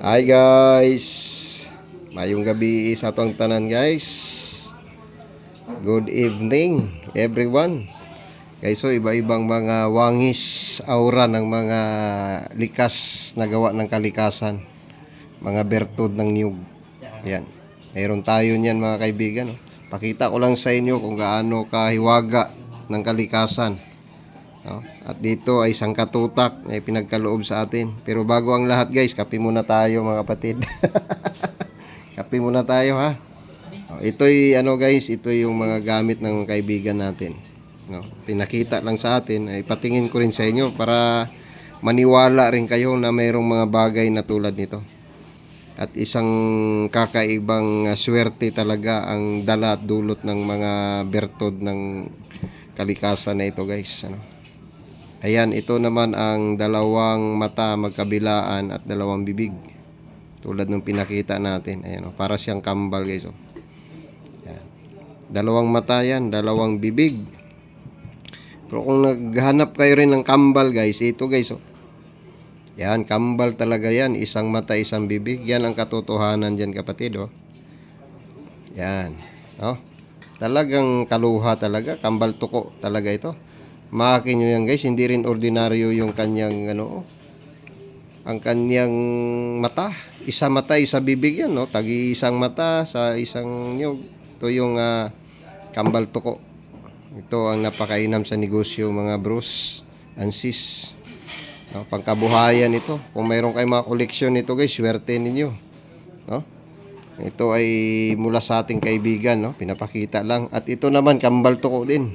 Hi guys. Mayong gabi sa atong tanan guys. Good evening everyone. Guys, so iba-ibang mga wangis aura ng mga likas na gawa ng kalikasan. Mga bertud ng niyog. Yan. Mayroon tayo niyan mga kaibigan. Pakita ko lang sa inyo kung gaano kahiwaga ng kalikasan. No? At dito ay isang katutak na pinagkaloob sa atin. Pero bago ang lahat guys, kape muna tayo mga kapatid. kape muna tayo ha. Oh, ito'y ano guys, ito yung mga gamit ng kaibigan natin. No? Pinakita lang sa atin, ay patingin ko rin sa inyo para maniwala rin kayo na mayroong mga bagay na tulad nito. At isang kakaibang uh, swerte talaga ang dala at dulot ng mga bertod ng kalikasan na ito guys. Ano? Ayan, ito naman ang dalawang mata magkabilaan at dalawang bibig. Tulad ng pinakita natin. Ayan, oh, para siyang kambal guys. Oh. Ayan. Dalawang mata yan, dalawang bibig. Pero kung naghanap kayo rin ng kambal guys, ito guys. Oh. Yan, kambal talaga yan. Isang mata, isang bibig. Yan ang katotohanan dyan kapatid. Oh. Yan. No? Talagang kaluha talaga. Kambal tuko talaga ito. Makin nyo yan guys. Hindi rin ordinaryo yung kanyang ano. Ang kanyang mata. Isa mata, isa bibig yan. No? Tagi isang mata sa isang nyog. Ito yung ah, kambal tuko. Ito ang napakainam sa negosyo mga bros and sis. No, pangkabuhayan ito. Kung mayroon kayong mga koleksyon nito guys, swerte ninyo. No? Ito ay mula sa ating kaibigan, no? Pinapakita lang. At ito naman, kambal tuko din.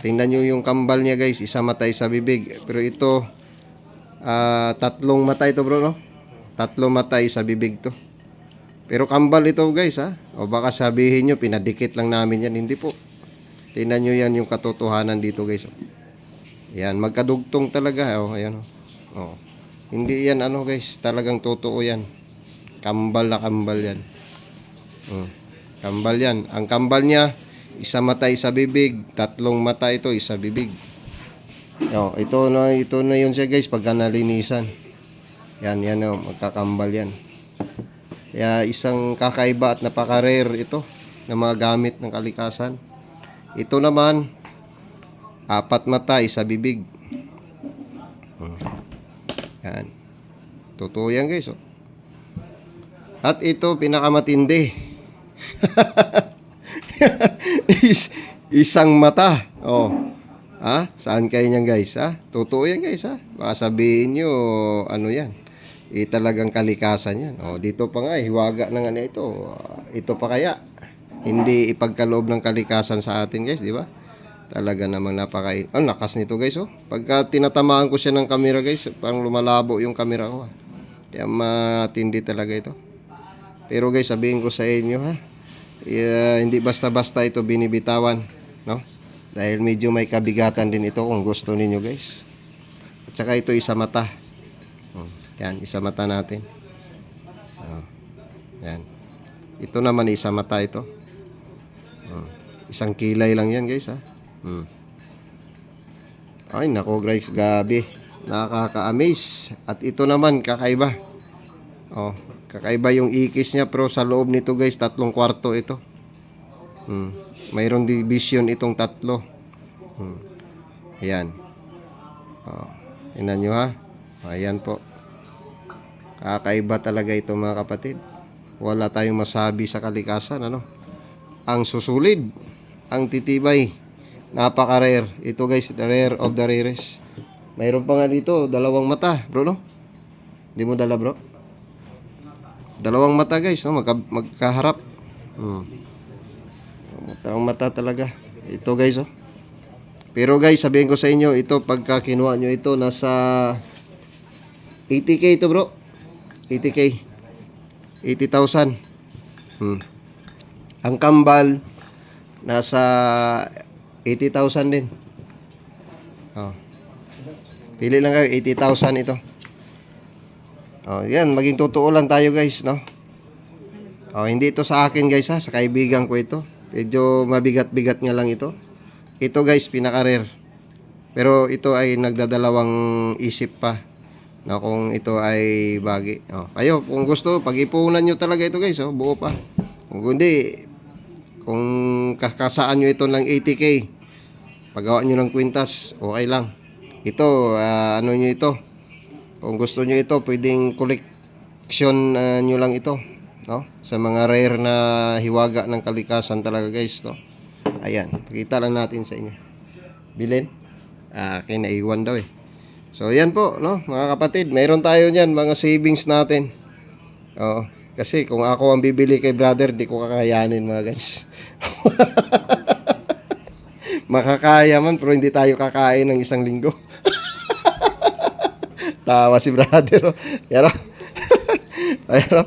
Tingnan nyo yung kambal niya guys, isa mata, isa bibig. Pero ito, ah, tatlong mata ito bro, no? Tatlong mata, isa bibig to. Pero kambal ito guys, ha? O baka sabihin nyo, pinadikit lang namin yan. Hindi po. Tingnan nyo yan yung katotohanan dito guys. oh. Yan, magkadugtong talaga. Oh, ayan. Oh. Oh. Hindi yan ano guys, talagang totoo yan. Kambal na kambal yan. Oh. Kambal yan. Ang kambal niya, isa mata, isa bibig. Tatlong mata ito, isa bibig. Oh, ito na ito na yun siya guys pagka nalinisan. Yan, yan oh, magkakambal yan. Kaya isang kakaiba at napaka-rare ito ng mga gamit ng kalikasan. Ito naman, apat mata, isa bibig. Hmm. Yan. Totoo yan guys. Oh. At ito, pinakamatindi. Is, isang mata. Oh. Ha? Saan kayo niyan guys? Ha? Totoo yan guys ha? Baka sabihin nyo, ano yan? Eh, talagang kalikasan yan. Oh, dito pa nga, eh, hiwaga na nga ito. Ah, ito pa kaya? Hindi ipagkaloob ng kalikasan sa atin guys, di ba? Talaga namang napakain. Oh, lakas nito guys oh. Pagka tinatamaan ko siya ng camera guys, parang lumalabo yung camera ko. ah. Kaya matindi talaga ito. Pero guys, sabihin ko sa inyo ha. Eh, hindi basta-basta ito binibitawan, no? Dahil medyo may kabigatan din ito kung gusto ninyo guys. At saka ito isa mata. Hmm, Yan, isa mata natin. Oh, yan. Ito naman isa mata ito. Hmm, Isang kilay lang yan guys ha. Hmm. Ay nako guys, grabe. Nakaka-amaze. At ito naman kakaiba. Oh, kakaiba yung ikis niya pero sa loob nito guys, tatlong kwarto ito. Hmm. Mayroon division itong tatlo. Hmm. Ayan. Oh, tingnan nyo ha. Ayan po. Kakaiba talaga ito mga kapatid. Wala tayong masabi sa kalikasan, ano? Ang susulid, ang titibay, napaka-rare. Ito guys, the rare of the rarest. Mayroon pa nga dito, dalawang mata, bro, no? Hindi mo dala, bro? Dalawang mata, guys, no? Magka, magkaharap. Hmm. Dalawang mata talaga. Ito, guys, oh. Pero guys, sabihin ko sa inyo, ito pagka kinuha nyo ito, nasa 80k ito, bro. 80k. 80,000. Hmm. Ang kambal, nasa 80,000 din. Oh. Pili lang kayo, 80,000 ito. Oh, yan, maging totoo lang tayo guys, no? Oh, hindi ito sa akin guys ha, sa kaibigan ko ito. Medyo mabigat-bigat nga lang ito. Ito guys, pinaka-rare. Pero ito ay nagdadalawang isip pa. na kung ito ay bagi. Oh, kayo, kung gusto, pag-ipunan nyo talaga ito guys, oh, buo pa. Kung hindi, kung kakasaan nyo ito ng 80k, paggawa nyo ng kwintas, okay lang. Ito, ah, ano nyo ito? Kung gusto nyo ito, pwedeng collection ah, nyo lang ito. No? Sa mga rare na hiwaga ng kalikasan talaga guys. No? Ayan, pakita lang natin sa inyo. Bilin? Ah, kinaiwan daw eh. So, yan po, no, mga kapatid. Mayroon tayo niyan, mga savings natin. Oo. Kasi kung ako ang bibili kay brother, di ko kakayanin mga guys. Makakaya man, pero hindi tayo kakain ng isang linggo. Tawa si brother. Oh. Pero, pero,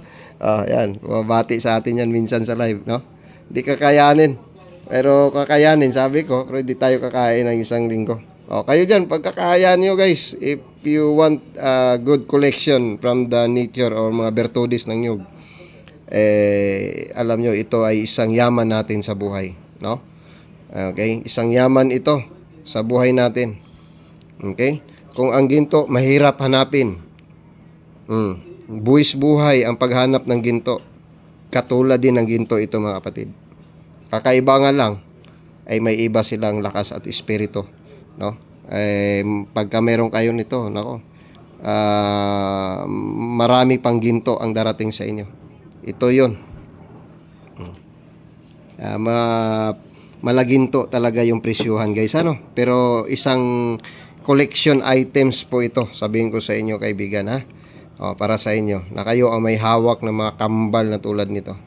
oh, yan. Mabati sa atin yan minsan sa live, no? Hindi kakayanin. Pero kakayanin, sabi ko, pero tayo kakain ng isang linggo. O, kayo dyan, pagkakaya nyo guys, if you want a good collection from the nature or mga bertudis ng nyug, eh, alam nyo, ito ay isang yaman natin sa buhay. No? Okay? Isang yaman ito sa buhay natin. Okay? Kung ang ginto, mahirap hanapin. Hmm. Buwis buhay ang paghanap ng ginto. Katulad din ng ginto ito mga kapatid. Kakaiba nga lang ay may iba silang lakas at espiritu, no? Eh pagka meron kayo nito, nako. ah, marami pang ginto ang darating sa inyo. Ito 'yon. Ah, ma malaginto talaga yung presyuhan, guys, ano? Pero isang collection items po ito, sabihin ko sa inyo kaibigan, ha? O, para sa inyo, na kayo ang may hawak ng mga kambal na tulad nito.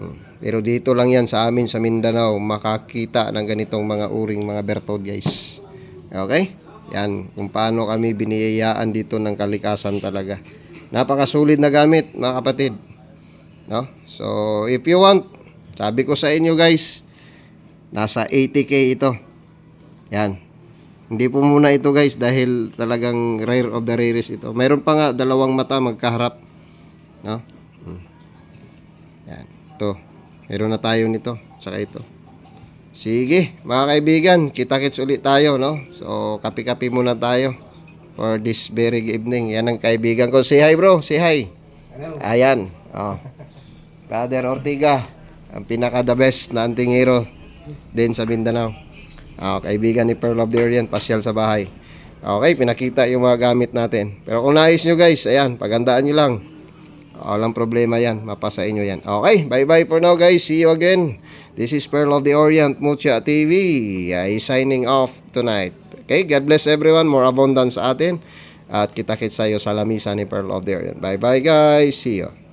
Mm. Pero dito lang yan sa amin sa Mindanao makakita ng ganitong mga uring mga bertod guys. Okay? Yan, kung paano kami biniyayaan dito ng kalikasan talaga. Napakasulit na gamit mga kapatid. No? So, if you want, sabi ko sa inyo guys, nasa 80k ito. Yan. Hindi po muna ito guys dahil talagang rare of the rarest ito. Mayroon pa nga dalawang mata magkaharap. No? Hmm. Yan. Ito. Meron na tayo nito. Tsaka ito. Sige, mga kaibigan, kita-kits ulit tayo, no? So, kapi-kapi muna tayo for this very evening. Yan ang kaibigan ko. Say hi, bro. Say hi. Ayan. Oh. Brother Ortiga, ang pinaka the best na anting hero din sa Mindanao. Ah, kaibigan ni Pearl of the Orient, pasyal sa bahay. Okay, pinakita yung mga gamit natin. Pero kung nais nyo guys, ayan, pagandaan nyo lang. Walang problema yan. Mapasa inyo yan. Okay, bye-bye for now guys. See you again. This is Pearl of the Orient, Mucha TV. I signing off tonight. Okay, God bless everyone. More abundance sa atin. At kita-kits tayo sa lamisa ni Pearl of the Orient. Bye-bye guys. See you.